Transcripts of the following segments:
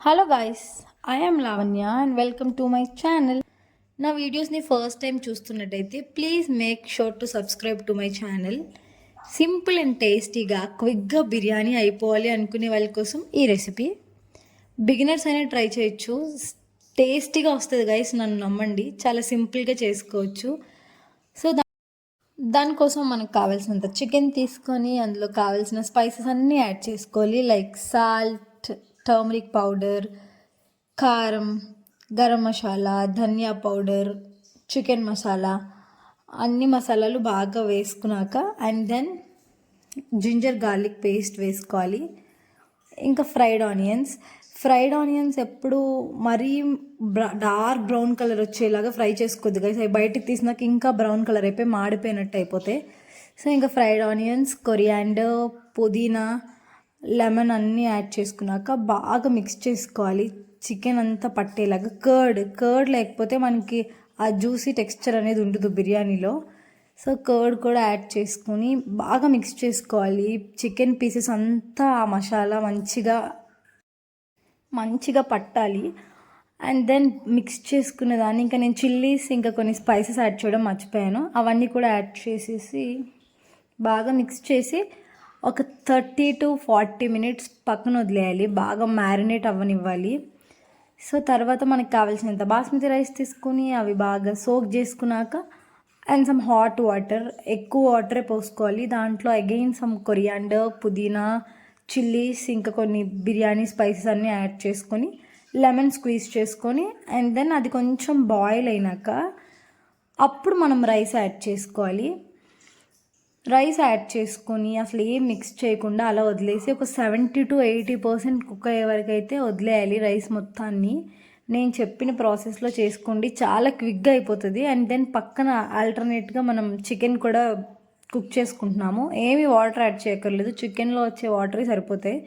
Hello guys I am Lavanya and welcome to my channel నా వీడియోస్ని first time చూస్తున్నట్టయితే please make sure to subscribe to my channel simple and టేస్టీగా క్విక్గా బిర్యానీ అయిపోవాలి అనుకునే వాళ్ళ కోసం ఈ రెసిపీ బిగినర్స్ అయినా ట్రై చేయొచ్చు. టేస్టీగా వస్తుంది గైస్ నన్ను నమ్మండి. చాలా సింపుల్గా చేసుకోవచ్చు. సో దా దానికోసం మనకు కావాల్సినంత చికెన్ తీసుకొని అందులో కావాల్సిన స్పైసెస్ అన్నీ యాడ్ చేసుకోవాలి. లైక్ సాల్ట్ టర్మరిక్ పౌడర్ కారం గరం మసాలా ధనియా పౌడర్ చికెన్ మసాలా అన్ని మసాలాలు బాగా వేసుకున్నాక and then ginger garlic paste వేసుకోవాలి. ఇంకా ఫ్రైడ్ ఆనియన్స్ ఫ్రైడ్ ఆనియన్స్ ఎప్పుడు మరీ బ్ర డార్క్ బ్రౌన్ కలర్ వచ్చేలాగా ఫ్రై చేసుకోవద్దు కదా అవి బయటకు తీసినాక ఇంకా బ్రౌన్ కలర్ అయిపోయి మాడిపోయినట్టు అయిపోతే సో ఇంకా ఫ్రైడ్ ఆనియన్స్ కొరియాండర్ పుదీనా లెమన్ అన్నీ యాడ్ చేసుకున్నాక బాగా మిక్స్ చేసుకోవాలి. చికెన్ అంతా పట్టేలాగా కర్డ్ కర్డ్ లేకపోతే మనకి ఆ జ్యూసీ టెక్స్చర్ అనేది ఉండదు బిర్యానీలో. సో కర్డ్ కూడా యాడ్ చేసుకొని బాగా మిక్స్ చేసుకోవాలి. చికెన్ పీసెస్ అంతా ఆ మసాలా మంచిగా మంచిగా పట్టాలి. అండ్ దెన్ మిక్స్ చేసుకునే దాన్ని ఇంకా నేను చిల్లీస్ ఇంకా కొన్ని స్పైసెస్ యాడ్ చేయడం మర్చిపోయాను. అవన్నీ కూడా యాడ్ చేసేసి బాగా మిక్స్ చేసి ఒక థర్టీ టు ఫార్టీ మినిట్స్ పక్కన వదిలేయాలి. బాగా మ్యారినేట్ అవ్వనివ్వాలి. సో తర్వాత మనకు కావాల్సినంత బాస్మతి రైస్ తీసుకొని అవి బాగా సోక్ చేసుకున్నాక అండ్ సమ్ హాట్ వాటర్ ఎక్కువ వాటరే పోసుకోవాలి. దాంట్లో అగైన్ సమ్ కొరియాండర్ పుదీనా చిల్లీస్ ఇంకా కొన్ని బిర్యానీ స్పైసెస్ అన్నీ యాడ్ చేసుకొని లెమన్ స్క్వీజ్ చేసుకొని అండ్ దెన్ అది కొంచెం బాయిల్ అయినాక అప్పుడు మనం రైస్ యాడ్ చేసుకోవాలి. రైస్ యాడ్ చేసుకొని అసలు ఏం మిక్స్ చేయకుండా అలా వదిలేసి ఒక seventy to eighty percent cook అయ్యే వరకు అయితే వదిలేయాలి రైస్ మొత్తాన్ని. నేను చెప్పిన ప్రాసెస్లో చేసుకోండి. చాలా క్విక్గా అయిపోతుంది. అండ్ దెన్ పక్కన ఆల్టర్నేట్గా మనం చికెన్ కూడా కుక్ చేసుకుంటున్నాము. ఏమి వాటర్ యాడ్ చేయక్కర్లేదు. చికెన్లో వచ్చే వాటర్ సరిపోతాయి.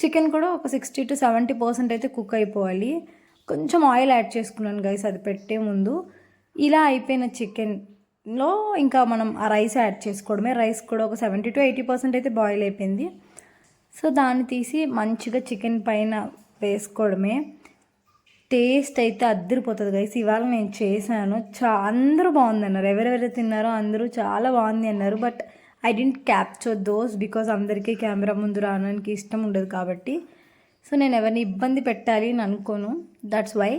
చికెన్ కూడా ఒక సిక్స్టీ టు సెవెంటీ పర్సెంట్ అయితే కుక్ అయిపోవాలి. కొంచెం ఆయిల్ యాడ్ చేసుకున్నాను గైస్ అది పెట్టే ముందు. ఇలా అయిపోయిన చికెన్. లో ఇంకా మనం ఆ రైస్ యాడ్ చేసుకోవడమే. రైస్ కూడా ఒక సెవెంటీ టు ఎయిటీ పర్సెంట్ అయితే బాయిల్ అయిపోయింది. సో దాన్ని తీసి మంచిగా చికెన్ పైన వేసుకోవడమే. టేస్ట్ అయితే అద్దరిపోతుంది గైస్ ఇవాళ నేను చేశాను. చా అందరూ బాగుంది అన్నారు. ఎవరెవరు తిన్నారో అందరూ చాలా బాగుంది అన్నారు. But I didn't capture those because అందరికీ కెమెరా ముందు రావడానికి ఇష్టం ఉండదు కాబట్టి. సో నేను ఎవరిని ఇబ్బంది పెట్టాలి అని అనుకోను. దట్స్ వై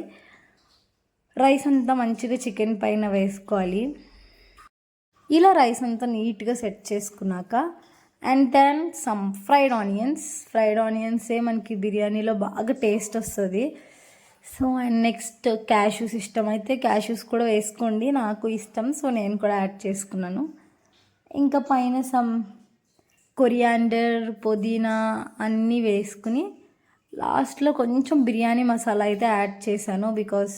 రైస్ అంతా మంచిగా చికెన్ పైన వేసుకోవాలి. ఇలా రైస్ అంతా నీట్గా సెట్ చేసుకున్నాక and then some fried onions fried ఆనియన్సే మనకి బిర్యానీలో బాగా టేస్ట్ వస్తుంది. సో అండ్ నెక్స్ట్ క్యాష్యూస్ ఇష్టం అయితే క్యాష్యూస్ కూడా వేసుకోండి. నాకు ఇష్టం సో నేను కూడా యాడ్ చేసుకున్నాను. ఇంకా పైన సమ్ కొరియాండర్ పుదీనా అన్నీ వేసుకుని లాస్ట్లో కొంచెం బిర్యానీ మసాలా అయితే యాడ్ చేశాను బికాస్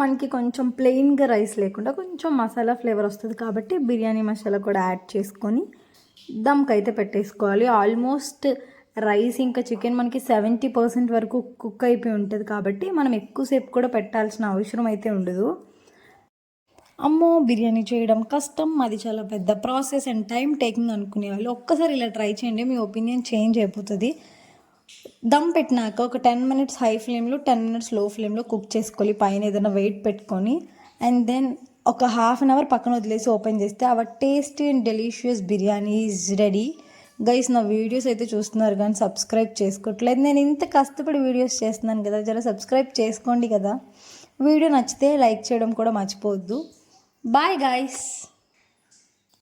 మనకి కొంచెం ప్లెయిన్గా రైస్ లేకుండా కొంచెం మసాలా ఫ్లేవర్ వస్తుంది కాబట్టి బిర్యానీ మసాలా కూడా యాడ్ చేసుకొని దమ్కి అయితే పెట్టేసుకోవాలి. ఆల్మోస్ట్ రైస్ ఇంకా చికెన్ మనకి సెవెంటీ పర్సెంట్ వరకు కుక్ అయిపోయి ఉంటుంది కాబట్టి మనం ఎక్కువసేపు కూడా పెట్టాల్సిన అవసరం అయితే ఉండదు. అమ్మో బిర్యానీ చేయడం కష్టం. అది చాలా పెద్ద ప్రాసెస్ అండ్ టైం టేకింగ్ అనుకునే వాళ్ళు ఒక్కసారి ఇలా ట్రై చేయండి మీ ఒపీనియన్ చేంజ్ అయిపోతుంది. దమ్ పెట్టినాక ఒక టెన్ మినిట్స్ హై ఫ్లేమ్లో టెన్ మినిట్స్లో ఫ్లేమ్లో కుక్ చేసుకోవాలి. పైన ఏదైనా వెయిట్ పెట్టుకొని. అండ్ దెన్ ఒక హాఫ్ అన్ అవర్ పక్కన వదిలేసి ఓపెన్ చేస్తే our tasty and delicious biryani is ready guys నా వీడియోస్ అయితే చూస్తున్నారు కానీ సబ్స్క్రైబ్ చేసుకోవట్లేదు. నేను ఇంత కష్టపడి వీడియోస్ చేస్తున్నాను కదా జర సబ్స్క్రైబ్ చేసుకోండి కదా. వీడియో నచ్చితే లైక్ చేయడం కూడా మర్చిపోవద్దు. Bye guys